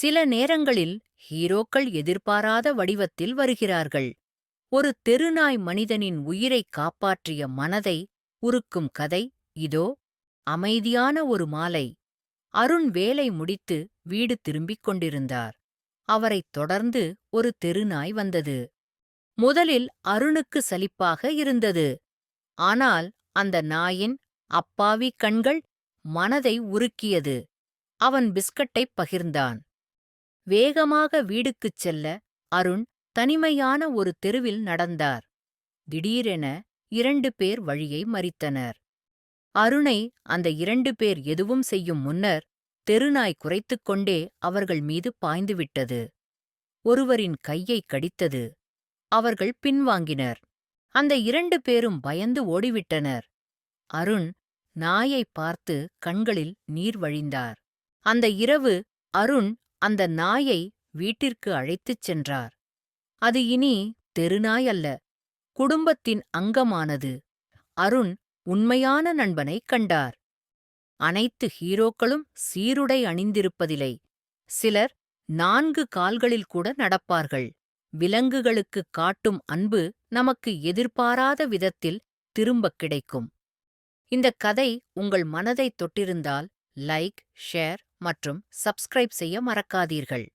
சில நேரங்களில் ஹீரோக்கள் எதிர்பாராத வடிவத்தில் வருகிறார்கள். ஒரு தெருநாய் மனிதனின் உயிரைக் காப்பாற்றிய மனதை உருக்கும் கதை இதோ அமைதியான ஒரு மாலை. அருண் வேலை முடித்து வீடு திரும்பிக் கொண்டிருந்தார். அவரைத் தொடர்ந்து ஒரு தெருநாய் வந்தது. முதலில் அருணுக்கு சலிப்பாக இருந்தது. ஆனால் அந்த நாயின் அப்பாவி கண்கள் மனதை உருக்கியது. அவன் பிஸ்கட்டைப் பகிர்ந்தான். வேகமாக வீடுக்குச் செல்ல அருண் தனிமையான ஒரு தெருவில் நடந்தார். திடீரென இரண்டு பேர் வழியை மறித்தனர். அருணை அந்த இரண்டு பேர் எதுவும் செய்யும் முன்னர் தெருநாய் குறைத்துக் கொண்டே அவர்கள் மீது பாய்ந்துவிட்டது ஒருவரின் கையைக் கடித்தது. அவர்கள் பின்வாங்கினர். அந்த இரண்டு பேரும் பயந்து ஓடிவிட்டனர். அருண் நாயைப் பார்த்து கண்களில் நீர் வழிந்தார். அந்த இரவு அருண் அந்த நாயை வீட்டிற்கு அழைத்துச் சென்றார். அது இனி தெருநாய் அல்ல குடும்பத்தின் அங்கமானது. அருண் உண்மையான நண்பனைக் கண்டார். அனைத்து ஹீரோக்களும் சீருடை அணிந்திருப்பதில்லை சிலர் நான்கு கால்களில் கூட நடப்பார்கள். விலங்குகளுக்குக் காட்டும் அன்பு நமக்கு எதிர்பாராத விதத்தில் திரும்பக் கிடைக்கும். இந்தக் கதை உங்கள் மனதைத் தொட்டிருந்தால் லைக் ஷேர் மற்றும் சப்ஸ்கிரைப் செய்ய மறக்காதீர்கள்.